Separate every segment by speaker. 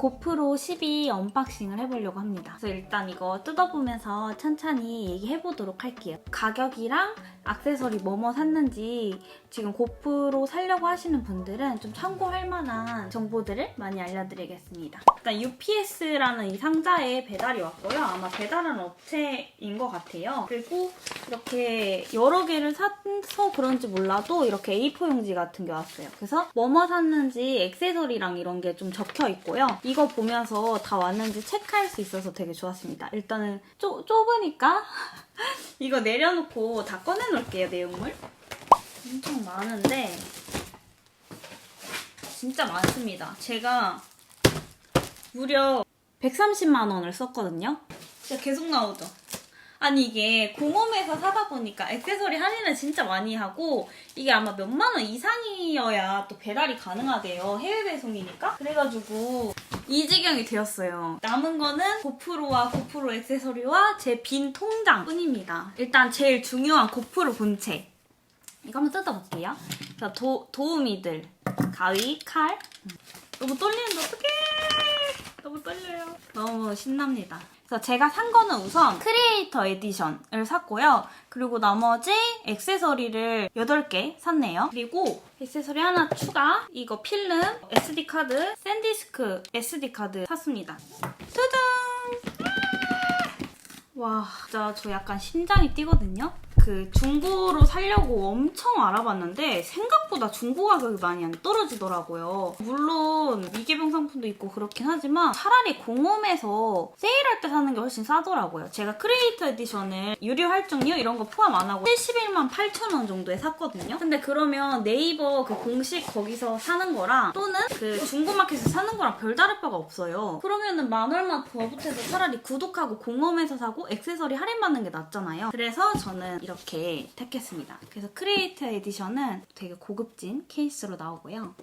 Speaker 1: 고프로 12 언박싱을 해보려고 합니다. 그래서 일단 이거 뜯어보면서 천천히 얘기해보도록 할게요. 가격이랑 액세서리 뭐뭐 샀는지 지금 고프로 살려고 하시는 분들은 좀 참고할 만한 정보들을 많이 알려드리겠습니다. 일단 UPS라는 이 상자에 배달이 왔고요. 아마 배달하는 업체인 것 같아요. 그리고 이렇게 여러 개를 사서 그런지 몰라도 이렇게 A4 용지 같은 게 왔어요. 그래서 뭐뭐 샀는지 액세서리랑 이런 게 좀 적혀 있고요. 이거 보면서 다 왔는지 체크할 수 있어서 되게 좋았습니다. 일단은 좁, 좁으니까 이거 내려놓고 다 꺼내놓을게요, 내용물. 엄청 많은데 진짜 많습니다. 제가 무려 130만 원을 썼거든요. 진짜 계속 나오죠. 아니 이게 공홈에서 사다 보니까 액세서리 할인을 진짜 많이 하고 이게 아마 몇만 원 이상이어야 또 배달이 가능하대요. 해외 배송이니까. 그래가지고 이 지경이 되었어요. 남은 거는 고프로와 고프로 액세서리와 제 빈 통장 뿐입니다. 일단 제일 중요한 고프로 본체. 이거 한번 뜯어볼게요. 자, 도, 도우미들. 가위, 칼. 너무 떨리는데 어떡해! 너무 떨려요. 너무 신납니다. 그래서 제가 산 거는 우선 크리에이터 에디션을 샀고요. 그리고 나머지 액세서리를 8개 샀네요. 그리고 액세서리 하나 추가. 이거 필름, SD카드, 샌디스크 SD카드 샀습니다. 짜잔! 와, 진짜 저 약간 심장이 뛰거든요? 그 중고로 살려고 엄청 알아봤는데 생각 보다 중고 가격이 많이 안 떨어지더라고요. 물론 미개봉 상품도 있고 그렇긴 하지만 차라리 공홈에서 세일할 때 사는 게 훨씬 싸더라고요. 제가 크리에이터 에디션을 유료 할증료 이런 거 포함 안 하고 71만 8천 원 정도에 샀거든요. 근데 그러면 네이버 그 공식 거기서 사는 거랑 또는 그 중고마켓에서 사는 거랑 별다를 바가 없어요. 그러면은 만 얼마 더 보태서 차라리 구독하고 공홈에서 사고 액세서리 할인받는 게 낫잖아요. 그래서 저는 이렇게 택했습니다. 그래서 크리에이터 에디션은 되게 고급 진 케이스로 나오고요.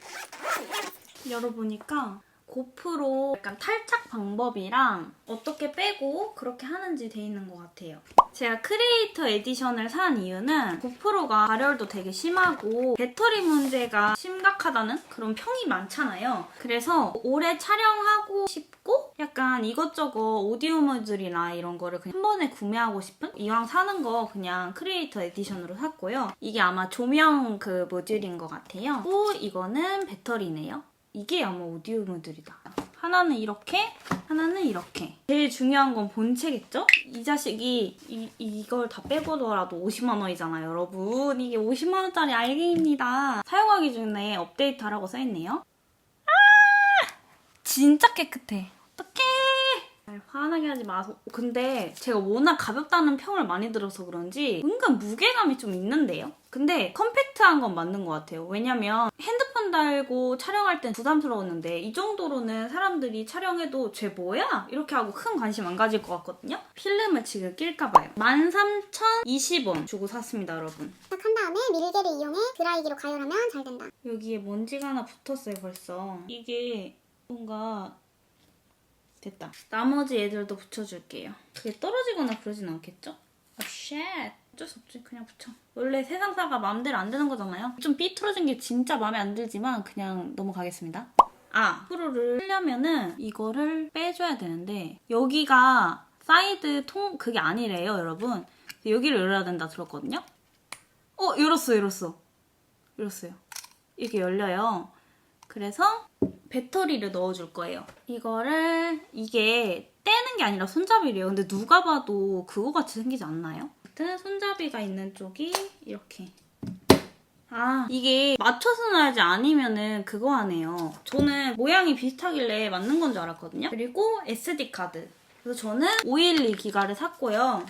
Speaker 1: 열어보니까 고프로 약간 탈착 방법이랑 어떻게 빼고 그렇게 하는지 돼 있는 것 같아요. 제가 크리에이터 에디션을 산 이유는 고프로가 발열도 되게 심하고 배터리 문제가 심각하다는 그런 평이 많잖아요. 그래서 오래 촬영하고 싶고 약간 이것저것 오디오물들이나 이런 거를 그냥 한 번에 구매하고 싶은 이왕 사는 거 그냥 크리에이터 에디션으로 샀고요. 이게 아마 조명 그 모듈인 것 같아요. 또 이거는 배터리네요. 이게 아마 오디오 모듈이다. 하나는 이렇게, 하나는 이렇게. 제일 중요한 건 본체겠죠? 이 자식이 이, 이걸 다 빼고더라도 50만 원이잖아요, 여러분. 이게 50만 원짜리 알갱입니다. 사용하기 전에 업데이트하라고 써있네요. 아! 진짜 깨끗해. 어떡해! 날 화나게 하지 마소. 근데 제가 워낙 가볍다는 평을 많이 들어서 그런지 은근 무게감이 좀 있는데요? 근데 컴팩트한 건 맞는 것 같아요. 왜냐면 핸드 폰 달고 촬영할 땐 부담스러웠는데 이 정도로는 사람들이 촬영해도 쟤 뭐야? 이렇게 하고 큰 관심 안 가질 것 같거든요? 필름을 지금 낄까봐요. 13,020원 주고 샀습니다, 여러분.
Speaker 2: 한 다음에 밀개를 이용해 드라이기로 가열하면 잘 된다.
Speaker 1: 여기에 먼지가 하나 붙었어요, 벌써. 이게 뭔가 됐다. 나머지 애들도 붙여줄게요. 그게 떨어지거나 그러진 않겠죠? 아, 쉣. 어쩔 수 없지. 그냥 붙여. 원래 세상사가 마음대로 안 되는 거잖아요. 좀 삐뚤어진 게 진짜 마음에 안 들지만 그냥 넘어가겠습니다. 아, 프로를 쓰려면은 이거를 빼줘야 되는데 여기가 사이드 통 그게 아니래요, 여러분. 여기를 열어야 된다 들었거든요. 어, 열었어, 열었어. 열었어요. 이렇게 열려요. 그래서 배터리를 넣어줄 거예요. 이거를 이게 떼는 게 아니라 손잡이래요. 근데 누가 봐도 그거 같이 생기지 않나요? 아무튼 손잡이가 있는 쪽이 이렇게. 아 이게 맞춰서 놔야지 아니면은 그거 하네요. 저는 모양이 비슷하길래 맞는 건 줄 알았거든요. 그리고 SD 카드. 그래서 저는 512 기가를 샀고요.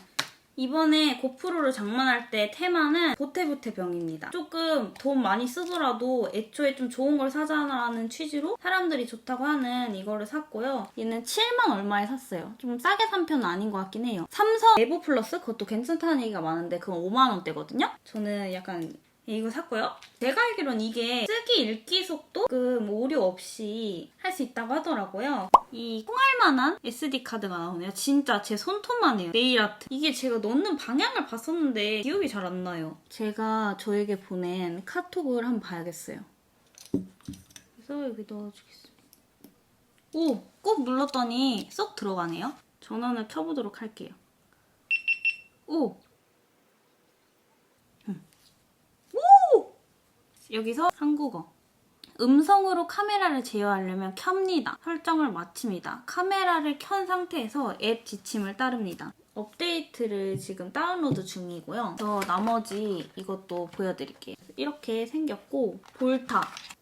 Speaker 1: 이번에 고프로를 장만할 때 테마는 보테보테 병입니다. 조금 돈 많이 쓰더라도 애초에 좀 좋은 걸 사자라는 취지로 사람들이 좋다고 하는 이거를 샀고요. 얘는 7만 얼마에 샀어요. 좀 싸게 산 편은 아닌 것 같긴 해요. 삼성 에보 플러스 그것도 괜찮다는 얘기가 많은데 그건 5만 원대거든요. 저는 약간 이거 샀고요. 제가 알기론 이게 쓰기 읽기 속도 그 오류 없이 할 수 있다고 하더라고요. 이 통할만한 SD 카드가 나오네요. 진짜 제 손톱만 해요. 네일 아트. 이게 제가 넣는 방향을 봤었는데 기억이 잘 안 나요. 제가 저에게 보낸 카톡을 한번 봐야겠어요. 그래서 여기 넣어주겠습니다. 오! 꾹 눌렀더니 쏙 들어가네요. 전원을 켜보도록 할게요. 오! 음. 오! 여기서 한국어. 음성으로 카메라를 제어하려면 켭니다. 설정을 마칩니다. 카메라를 켠 상태에서 앱 지침을 따릅니다. 업데이트를 지금 다운로드 중이고요. 그래서 나머지 이것도 보여드릴게요. 이렇게 생겼고 볼타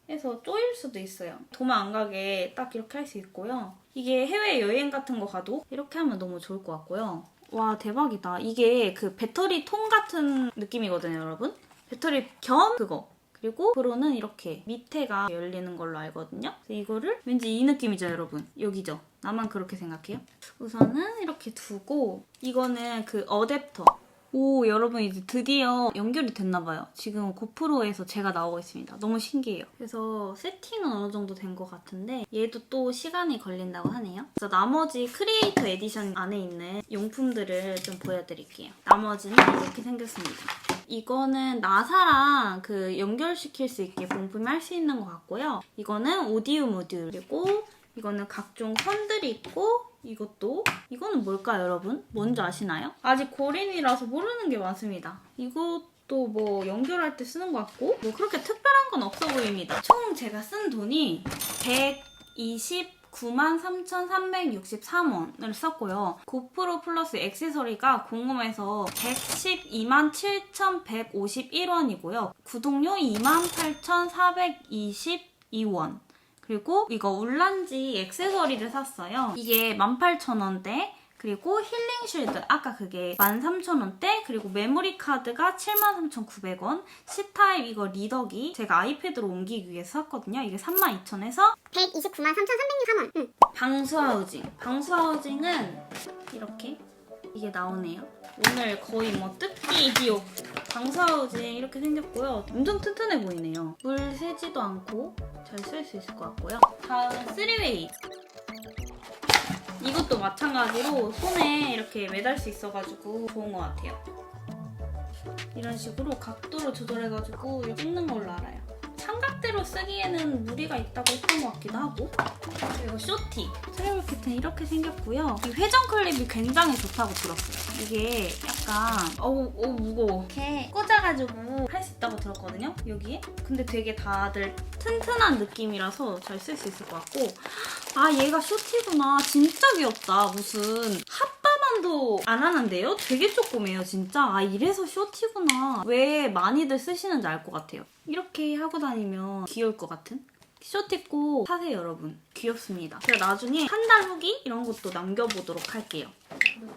Speaker 1: 해서 쪼일 수도 있어요. 도망 안 가게 딱 이렇게 할 수 있고요. 이게 해외 여행 같은 거 가도 이렇게 하면 너무 좋을 것 같고요. 와 대박이다. 이게 그 배터리 통 같은 느낌이거든요, 여러분. 배터리 겸 그거. 그리고 앞으로는 이렇게 밑에가 열리는 걸로 알거든요. 이거를 왠지 이 느낌이죠, 여러분. 여기죠. 나만 그렇게 생각해요? 우선은 이렇게 두고 이거는 그 어댑터. 오, 여러분 이제 드디어 연결이 됐나봐요. 지금 고프로에서 제가 나오고 있습니다. 너무 신기해요. 그래서 세팅은 어느 정도 된 것 같은데 얘도 또 시간이 걸린다고 하네요. 그래서 나머지 크리에이터 에디션 안에 있는 용품들을 좀 보여드릴게요. 나머지는 이렇게 생겼습니다. 이거는 나사랑 그 연결시킬 수 있게 본품할 수 있는 것 같고요. 이거는 오디오 모듈이고 이거는 각종 선들이 있고 이것도 이거는 뭘까요 여러분? 뭔지 아시나요? 아직 고린이라서 모르는 게 많습니다. 이것도 뭐 연결할 때 쓰는 것 같고 뭐 그렇게 특별한 건 없어 보입니다. 총 제가 쓴 돈이 120 93,363원을 썼고요. 고프로 플러스 액세서리가 궁금해서 1127,151원이고요. 구독료 28,422원. 그리고 이거 울란지 액세서리를 샀어요. 이게 18,000원대 그리고 힐링 쉴드 아까 그게 13,000원대 그리고 메모리 카드가 73,900원 C타입 이거 리더기 제가 아이패드로 옮기기 위해서 샀거든요 이게 32,000원에서
Speaker 2: 129만 3,363원. 응.
Speaker 1: 방수 하우징. 방수 하우징은 이렇게 이게 나오네요. 오늘 거의 뭐 뜯기 기록. 방수 하우징 이렇게 생겼고요. 엄청 튼튼해 보이네요. 물 새지도 않고 잘 쓸 수 있을 것 같고요. 다음은 3웨이. 이것도 마찬가지로 손에 이렇게 매달 수 있어가지고 좋은 것 같아요. 이런 식으로 각도를 조절해가지고 뜯는 걸로 알아요. 삼각대로 쓰기에는 무리가 있다고 했던 것 같기도 하고 그리고 쇼티 트래블 키트는 이렇게 생겼고요 이 회전 클립이 굉장히 좋다고 들었어요 이게 약간 어우 어우 무거워. 이렇게 꽂아가지고 할 수 있다고 들었거든요 여기에. 근데 되게 다들 튼튼한 느낌이라서 잘 쓸 수 있을 것 같고. 아 얘가 쇼티구나. 진짜 귀엽다 무슨. 핫바만도 안 하는데요? 되게 조그매요 진짜. 아 이래서 쇼티구나. 왜 많이들 쓰시는지 알 것 같아요. 이렇게 하고 다니면 귀여울 것 같은? 쇼티 꼭 사세요 여러분. 귀엽습니다. 제가 나중에 한 달 후기 이런 것도 남겨보도록 할게요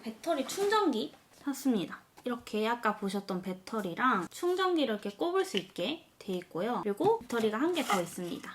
Speaker 1: 배터리 충전기? 샀습니다. 이렇게 아까 보셨던 배터리랑 충전기를 이렇게 꼽을 수 있게 돼 있고요. 그리고 배터리가 한 개 더 있습니다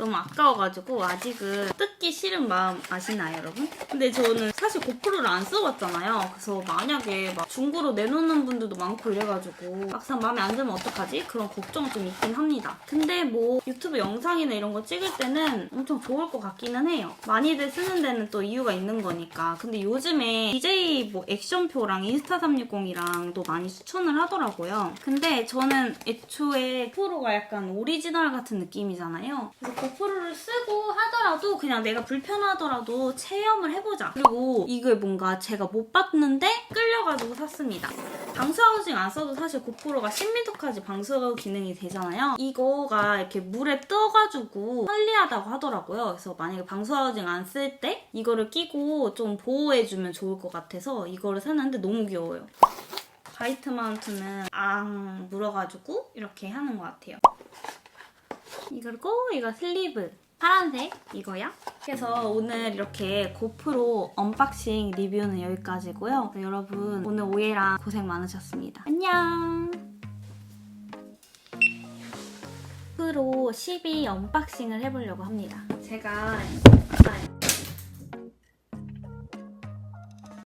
Speaker 1: 너무 아까워가지고 아직은 뜯기 싫은 마음 아시나요, 여러분? 근데 저는 사실 고프로를 안 써봤잖아요. 그래서 만약에 막 중고로 내놓는 분들도 많고 이래가지고 막상 마음에 안 들면 어떡하지? 그런 걱정이 좀 있긴 합니다. 근데 뭐 유튜브 영상이나 이런 거 찍을 때는 엄청 좋을 것 같기는 해요. 많이들 쓰는 데는 또 이유가 있는 거니까. 근데 요즘에 DJ 뭐 액션표랑 인스타 360이랑도 많이 추천을 하더라고요. 근데 저는 애초에 고프로가 약간 오리지널 같은 느낌이잖아요. 그래서 고프로를 쓰고 하더라도 그냥 내가 불편하더라도 체험을 해보자. 그리고 이걸 뭔가 제가 못 봤는데 끌려가지고 샀습니다. 방수 하우징 안 써도 사실 고프로가 10m까지 방수 기능이 되잖아요. 이거가 이렇게 물에 떠가지고 편리하다고 하더라고요. 그래서 만약에 방수 하우징 안 쓸 때 이거를 끼고 좀 보호해주면 좋을 것 같아서 이거를 샀는데 너무 귀여워요. 바이트 마운트는 앙 물어가지고 이렇게 하는 것 같아요. 이거고 이거 슬리브 파란색 이거야. 그래서 오늘 이렇게 고프로 언박싱 리뷰는 여기까지고요. 여러분 오늘 오해랑 고생 많으셨습니다. 안녕. 고프로 12 언박싱을 해보려고 합니다. 제가